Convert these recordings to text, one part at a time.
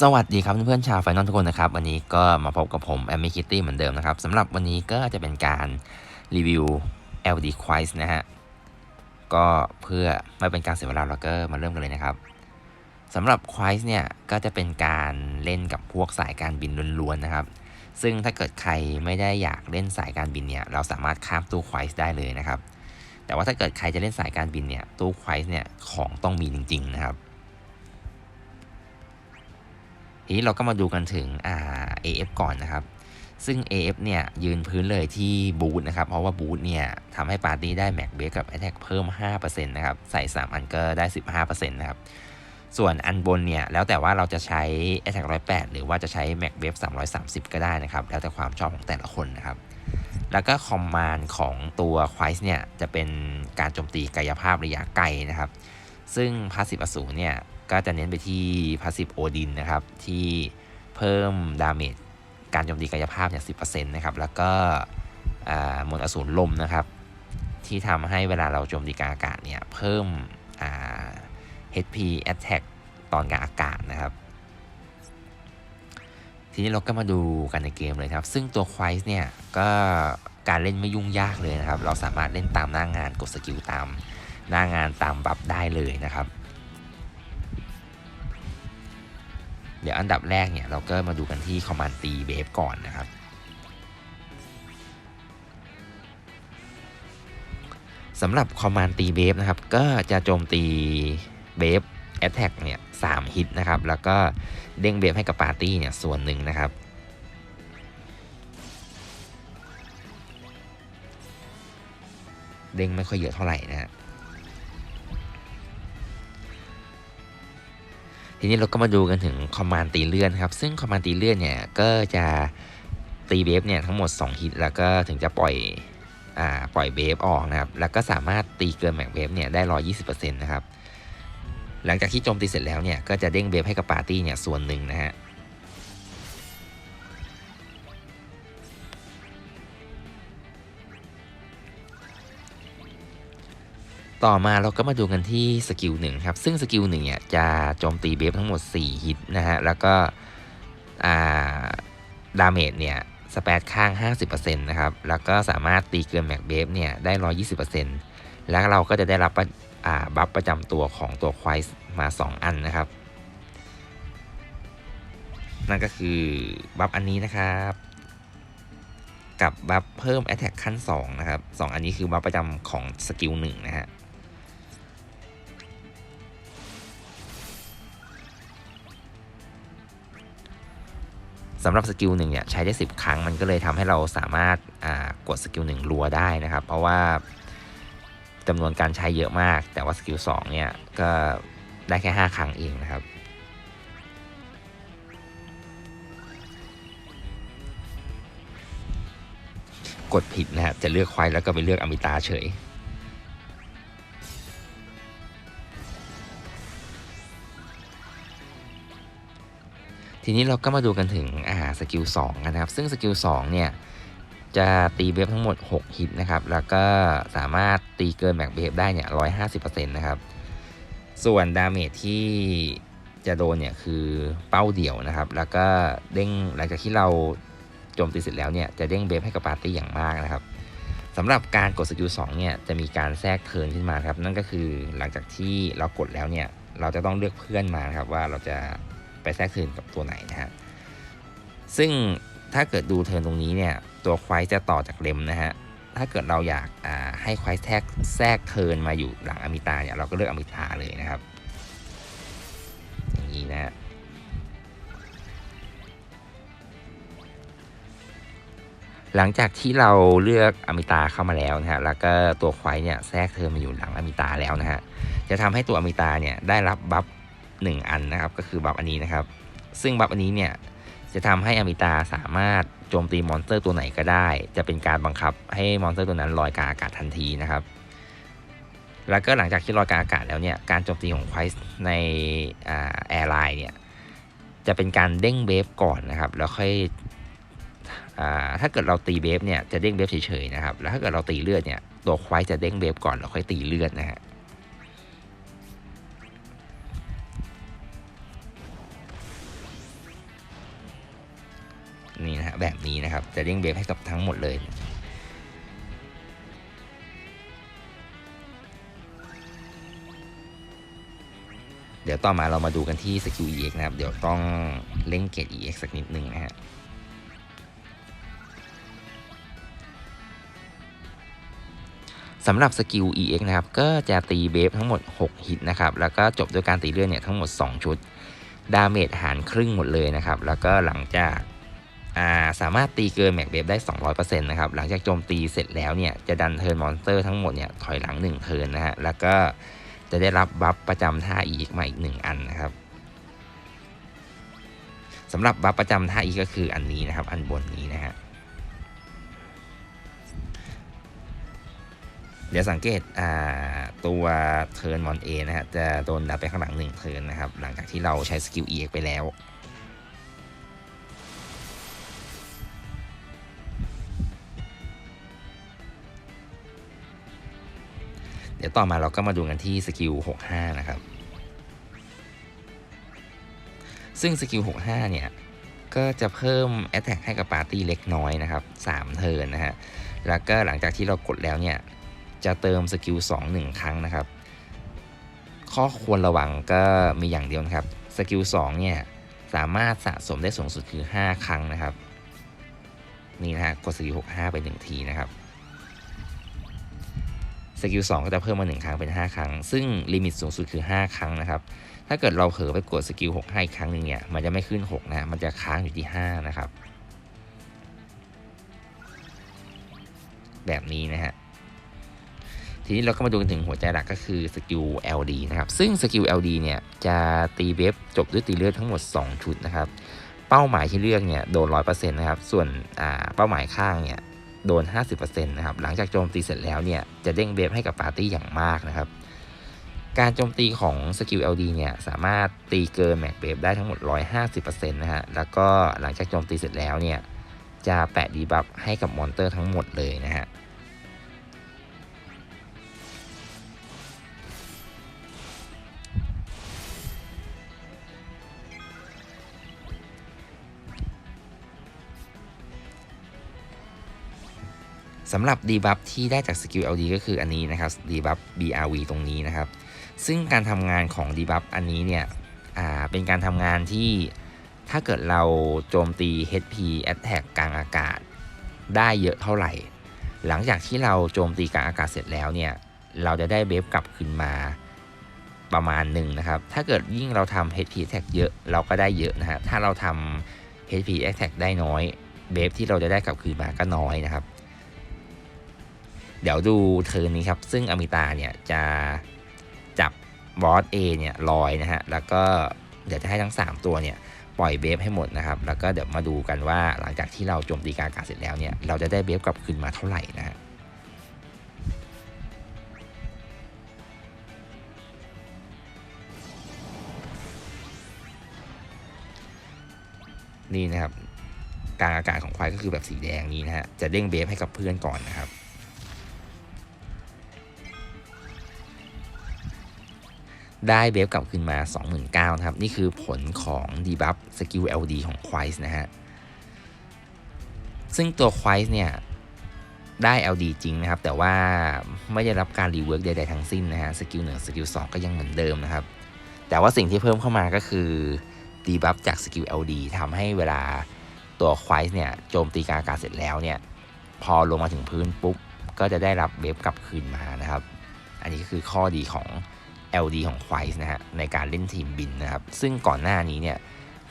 สวัสดีครับเพื่อนๆชาวไฟนอลทุกคนนะครับ วันนี้ก็มาพบกับผมแอมมี่คิตตี้เหมือนเดิมนะครับสำหรับวันนี้ก็จะเป็นการรีวิว LD Quiz นะฮะ ก็เพื่อไม่เป็นการเสียเวลาเราก็มาเริ่มกันเลยนะครับสำหรับ Quiz เนี่ย ก็จะเป็นการเล่นกับพวกสายการบินล้วนๆนะครับ ซึ่งถ้าเกิดใครไม่ได้อยากเล่นสายการบินเนี่ย เราสามารถข้ามตู้ Quiz ได้เลยนะครับ แต่ว่าถ้าเกิดใครจะเล่นสายการบินเนี่ยตู้ Quiz เนี่ยของต้องมีจริง ๆ นะครับ ทีนี้เราก็มาดูกันถึงอ่า AF ก่อนนะครับ ซึ่ง AF เนี่ยยืนพื้นเลยที่บูธนะครับ เพราะว่าบูธเนี่ยทำให้ปาร์ตี้ได้แม็กเบสกับ Attack เพิ่ม 5%นะครับ ใส่ 3 อันก็ได้ 15%นะครับ ส่วนอันบนเนี่ย แล้วแต่ว่าเราจะใช้ Attack 108 หรือว่าจะใช้ Mac w a v 330 ก็ได้นะครับ แล้วแต่ความชอบของแต่ละคนนะครับ แล้วก็คอมมานด์ของตัว q u i z เนี่ยจะเป็นการโจมตีกายภาพระยะไกลนะครับ ซึ่งพาสซีฟอสูรเนี่ย ก็จะเน้นไปที่พาสซีฟโอดินนะครับ ที่เพิ่มดาเมจการโจมตีกายภาพเนี่ยสินะครับ แล้วก็มวลอสูรลมนะครับ ที่ทำให้เวลาเราโจมตีกลางอากาศเนี่ย เพิ่ม HP Attack ตอนกลางอากาศนะครับ ทีนี้เราก็มาดูกันในเกมเลยครับ ซึ่งตัวควายเนี่ย ก็การเล่นไม่ยุ่งยากเลยนะครับ เราสามารถเล่นตามหน้างานกดสกิลตามหน้างานตามบัฟได้เลยนะครับ เดี๋ยวอันดับแรกเนี่ยเราก็มาดูกันที่คอมมานด์ตีเบฟก่อนนะครับ สำหรับคอมมานด์ตีเบฟนะครับ ก็จะโจมตีเบฟแอตแทกเนี่ยสามฮิตนะครับ แล้วก็เด้งเบฟให้กับปาร์ตี้เนี่ยส่วนหนึ่งนะครับ เด้งไม่ค่อยเยอะเท่าไหร่นะ ทีนี้เราก็มาดูกันถึงคอมมานด์ตีเลื่อนครับ ซึ่งคอมมานด์ตีเลื่อนเนี่ยก็จะตีเบฟเนี่ยทั้งหมด 2 ฮิตแล้วก็ถึงจะปล่อยอ่าปล่อยเบฟออกนะครับ แล้วก็สามารถตีเกินแม็กเบฟเนี่ยได้120%นะครับ หลังจากที่โจมตีเสร็จแล้วเนี่ยก็จะเด้งเบฟให้กับปาร์ตี้เนี่ยส่วนหนึ่งนะฮะ ต่อมาเราก็มาดูกันที่สกิลหนึ่งครับ ซึ่งสกิลหนึ่งเนี่ยจะโจมตีเบฟทั้งหมด 4 ฮิตนะฮะ แล้วก็ดาเมจเนี่ยสเปดข้าง 50%นะครับ แล้วก็สามารถตีเกินแม็กเบฟเนี่ยได้ 120%แล้วเราก็จะได้รับบัฟประจำตัวของตัวควายมา 2 อันนะครับ นั่นก็คือบัฟอันนี้นะครับกับบัฟเพิ่ม Attack ขั้น 2 นะครับ 2 อันนี้คือบัฟประจำของสกิล1นะฮะ สำหรับสกิลหนึ่งเนี่ยใช้ได้ 10 ครั้งมันก็เลยทำให้เราสามารถกดสกิลหนึ่งรัวได้นะครับ เพราะว่าจำนวนการใช้เยอะมาก แต่ว่าสกิล2เนี่ยก็ได้แค่ 5 ครั้งเองนะครับ กดผิดนะครับจะเลือกควายแล้วก็ไปเลือกอมิตาเฉยทีนี้เราก็มาดูกันถึง สกิล2กันนะครับ ซึ่งสกิล2เนี่ยจะตีเบฟทั้งหมด 6 ฮิตนะครับ แล้วก็สามารถตีเกินแม็กเบฟได้เนี่ย150%นะครับ ส่วนดาเมจที่จะโดนเนี่ยคือเป้าเดี่ยวนะครับ แล้วก็เด้งหลังจากที่เราโจมตีเสร็จแล้วเนี่ยจะเด้งเบฟให้กับปาร์ตี้อย่างมากนะครับสำหรับการกดสกิล2เนี่ยจะมีการแทรกเทินขึ้นมาครับ นั่นก็คือหลังจากที่เรากดแล้วเนี่ยเราจะต้องเลือกเพื่อนมาครับว่าเราจะไปแทรกเทินกับตัวไหนนะฮะ ซึ่งถ้าเกิดดูเทินตรงนี้เนี่ย ตัวควายจะต่อจากเลมนะฮะ ถ้าเกิดเราอยากให้ควายแทรกแทรกเทินมาอยู่หลังอมิตาเนี่ย เราก็เลือกอมิตาเลยนะครับ อย่างนี้นะฮะหลังจากที่เราเลือกอมิตาเข้ามาแล้วนะฮะ แล้วก็ตัวควายเนี่ยแทรกเทินมาอยู่หลังอมิตาแล้วนะฮะ จะทำให้ตัวอมิตาเนี่ยได้รับบัฟ1อันนะครับ ก็คือบัฟอันนี้นะครับ ซึ่งบัฟอันนี้เนี่ย จะทำให้อมิตาสามารถโจมตีมอนสเตอร์ตัวไหนก็ได้ จะเป็นการบังคับให้มอนสเตอร์ตัวนั้นลอยกาอากาศทันทีนะครับ แล้วก็หลังจากที่ลอยกาอากาศแล้วเนี่ย การโจมตีของไคส์ในแอร์ไลน์เนี่ย จะเป็นการเด้งเบฟก่อนนะครับ แล้วค่อยถ้าเกิดเราตีเบฟเนี่ยจะเด้งเบฟเฉยๆนะครับ แล้วถ้าเกิดเราตีเลือดเนี่ยตัวควายจะเด้งเบฟก่อนแล้วค่อยตีเลือดนะฮะ แบบนี้นะครับ จะเด้งเบฟให้กับทั้งหมดเลย เดี๋ยวต่อมาเรามาดูกันที่สกิล EX นะครับ เดี๋ยวต้องเล่นเกรด EX สักนิดหนึ่งนะฮะสำหรับสกิล EX นะครับ ก็จะตีเบฟทั้งหมด 6 ฮิตนะครับ แล้วก็จบด้วยการตีเลื่อดเนี่ยทั้งหมด 2 ชุด ดาเมจหารครึ่งหมดเลยนะครับ แล้วก็หลังจาก สามารถตีเกินแม็กเบฟได้ 200%นะครับ หลังจากโจมตีเสร็จแล้วเนี่ย จะดันเทิร์นมอนสเตอร์ทั้งหมดเนี่ย ถอยหลัง 1 เทิร์นนะฮะ แล้วก็จะได้รับบัฟประจำท่า EX มาอีก 1 อันนะครับสำหรับบัฟประจำท่า EX ก็คืออันนี้นะครับ อันบนนี้นะฮะ เดี๋ยวสังเกตตัวเทิร์นมอนเอนะฮะ จะโดนดับไปข้างหลังหนึ่งเทิร์นนะครับ หลังจากที่เราใช้สกิล EX ไปแล้ว ดี๋ยวต่อมาเราก็มาดูกันที่สกิล65 นะครับ ซึ่งสกิล65 เนี่ย ก็จะเพิ่ม Attack ให้กับปาร์ตี้เล็กน้อยนะครับ 3 เทิร์นนะฮะ แล้วก็หลังจากที่เรากดแล้วเนี่ย จะเติมสกิล2 1 ครั้งนะครับ ข้อควรระวังก็มีอย่างเดียวนะครับ สกิล2 เนี่ย สามารถสะสมได้สูงสุดคือ 5 ครั้งนะครับ นี่นะฮะ กดสกิล65 ไป 1 ทีนะครับ กิล2ก็จะเพิ่มมา1ครั้งเป็น 5 ครั้ง ซึ่งลิมิตสูงสุดคือ 5 ครั้งนะครับ ถ้าเกิดเราเผลอไปกดสกิล6ให้ครั้งหนึ่งเนี่ย มันจะไม่ขึ้น 6 นะ มันจะค้างอยู่ที่ 5 นะครับ แบบนี้นะฮะ ทีนี้เราก็มาดูกันถึงหัวใจหลักก็คือสกิล LD นะครับ ซึ่งสกิล LD เนี่ยจะตีเวฟจบด้วยตีเลือดทั้งหมด 2 ชุดนะครับ เป้าหมายที่เลือกเนี่ยโดน 100%นะครับ ส่วนเป้าหมายข้างเนี่ย โดน 50%นะครับหลังจากโจมตีเสร็จแล้วเนี่ยจะเด้งเบฟให้กับปาร์ตี้อย่างมากนะครับการโจมตีของสกิล LD เนี่ยสามารถตีเกินแม็กเบฟได้ทั้งหมด 150%นะฮะแล้วก็หลังจากโจมตีเสร็จแล้วเนี่ยจะแปะดีบัฟให้กับมอนเตอร์ทั้งหมดเลยนะฮะ สำหรับดีบัฟที่ได้จากสกิล LD ก็คืออันนี้นะครับดีบัฟ BRV ตรงนี้นะครับ ซึ่งการทำงานของดีบัฟอันนี้เนี่ยเป็นการทำงานที่ถ้าเกิดเราโจมตี HP Attack กลางอากาศ ได้เยอะเท่าไหร่ หลังจากที่เราโจมตีกลางอากาศเสร็จแล้วเนี่ย เราจะได้เบฟกลับคืนมาประมาณหนึ่งนะครับ ถ้าเกิดยิ่งเราทำ HP Attack เยอะเราก็ได้เยอะนะฮะ ถ้าเราทำ HP Attack ได้น้อย เบฟที่เราจะได้กลับคืนมาก็น้อยนะครับ เดี๋ยวดูเทิร์นนี้ครับ ซึ่งอมิตาเนี่ยจะจับบอส A เนี่ยลอยนะฮะ แล้วก็เดี๋ยวจะให้ทั้ง 3 ตัวเนี่ยปล่อยเบฟให้หมดนะครับ แล้วก็เดี๋ยวมาดูกันว่าหลังจากที่เราโจมตีกางอากาเสร็จแล้วเนี่ย เราจะได้เบฟกลับคืนมาเท่าไหร่นะฮะนี่นะครับ กางอากาศของควายก็คือแบบสีแดงนี้นะฮะ จะเด้งเบฟให้กับเพื่อนก่อนนะครับ ได้เบฟกลับคืนมา 29,000นะครับ นี่คือผลของดีบัฟสกิล LD ของควายนะฮะ ซึ่งตัวควายเนี่ย ได้ LD จริงนะครับ แต่ว่าไม่ได้รับการรีเวิร์กใดๆทั้งสิ้นนะฮะ สกิลหนึ่งสกิลสองก็ยังเหมือนเดิมนะครับ แต่ว่าสิ่งที่เพิ่มเข้ามาก็คือดีบัฟจากสกิล LD ทำให้เวลาตัวควายเนี่ยโจมตีกางอากาศเสร็จแล้วเนี่ย พอลงมาถึงพื้นปุ๊บก็จะได้รับเบฟกลับคืนมานะครับ อันนี้ก็คือข้อดีของ LD ของควายนะฮะในการเล่นทีมบินนะครับ ซึ่งก่อนหน้านี้เนี่ย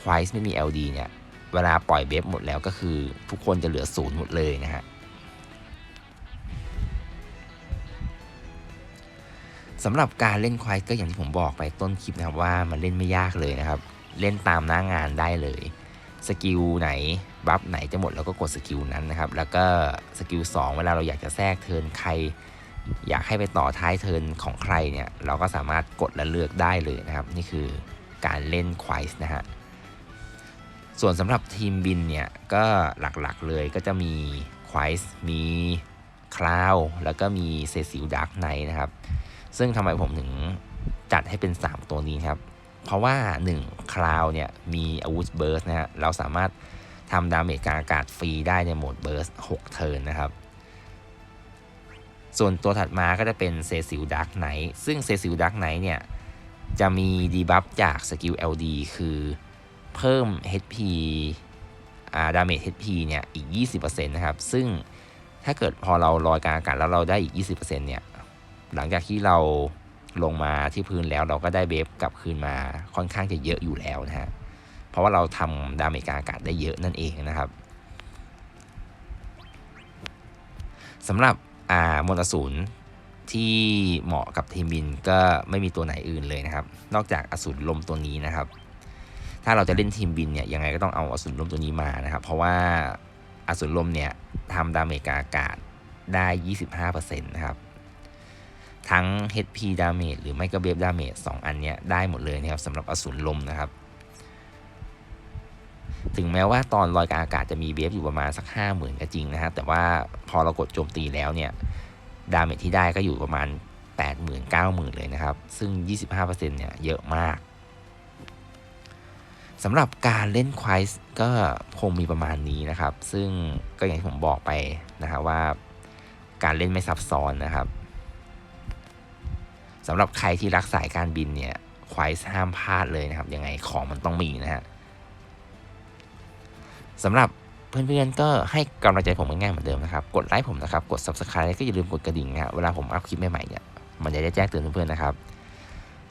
ควายไม่มี LD เนี่ย เวลาปล่อยเบฟหมดแล้วก็คือ ทุกคนจะเหลือศูนย์หมดเลยนะฮะสำหรับการเล่นควายก็อย่างที่ผมบอกไปต้นคลิปนะครับว่ามันเล่นไม่ยากเลยนะครับ เล่นตามหน้างานได้เลย สกิลไหนบัฟไหนจะหมดเราก็กดสกิลนั้นนะครับ แล้วก็สกิล2เวลาเราอยากจะแทรกเทินใคร อยากให้ไปต่อท้ายเทิร์นของใครเนี่ยเราก็สามารถกดและเลือกได้เลยนะครับ นี่คือการเล่นควายส์นะฮะส่วนสำหรับทีมบินเนี่ยก็หลักๆเลยก็จะมีควายส์มีคลาวแล้วก็มีเซซิลดาร์กไนท์นะครับ ซึ่งทำไมผมถึงจัดให้เป็น 3 ตัวนี้ครับ เพราะว่า 1 คลาวเนี่ยมีอาวุธเบิร์สนะฮะเราสามารถทำดาเมจกลางอากาศฟรีได้ในโหมดเบิร์ส6เทิร์นนะครับ ส่วนตัวถัดมาก็จะเป็นเซซิลดักไนท์ซึ่งเซซิลดักไนท์เนี่ย จะมีดีบัฟจากสกิล LD คือเพิ่ม HP อ่าดาเมจ HP เนี่ย อีก 20%นะครับ ซึ่งถ้าเกิดพอเราลอยกลางอากาศแล้วเราได้อีก 20%เนี่ย หลังจากที่เราลงมาที่พื้นแล้วเราก็ได้เบฟกลับคืนมาค่อนข้างจะเยอะอยู่แล้วนะฮะ เพราะว่าเราทำดาเมจกลางอากาศได้เยอะนั่นเองนะครับสำหรับ อ่ามนตสูรที่เหมาะกับทีมบินก็ไม่มีตัวไหนอื่นเลยนะครับ นอกจากอสูรลมตัวนี้นะครับ ถ้าเราจะเล่นทีมบินเนี่ยยังไงก็ต้องเอาอสูรลมตัวนี้มานะครับ เพราะว่าอสูรลมเนี่ยทำดาเมจกาอากาศได้ 25%นะครับทั้ง HP damage หรือไม่ก็เบฟ damage 2อันเนี้ยได้หมดเลยนะครับสำหรับอสูรลมนะครับ ถึงแม้ว่าตอนลอยกลางอากาศจะมีเบฟอยู่ประมาณสัก 5 0,000 ก็จริงนะฮะแต่ว่าพอเรากดโจมตีแล้วเนี่ยดาเมจที่ได้ก็อยู่ประมาณ 80,000 90,000 เลยนะครับ ซึ่ง 25%เนี่ยเยอะมากสำหรับการเล่นควายก็คงมีประมาณนี้นะครับ ซึ่งก็อย่างที่ผมบอกไปนะครับว่าการเล่นไม่ซับซ้อนนะครับสำหรับใครที่รักสายการบินเนี่ยควายห้ามพลาดเลยนะครับ ยังไงของมันต้องมีนะฮะ สำหรับเพื่อนๆก็ให้กำลังใจผมง่ายๆเหมือนเดิมนะครับ กดไลค์ผมนะครับ กด subscribe แล้วก็อย่าลืมกดกระดิ่งนะฮะเวลาผมอัพคลิปใหม่ๆเนี่ย มันจะได้แจ้งเตือนเพื่อนๆนะครับ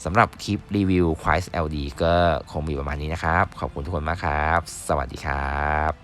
สำหรับคลิปรีวิว Quiet LD ก็คงมีประมาณนี้นะครับ ขอบคุณทุกคนมากครับ สวัสดีครับ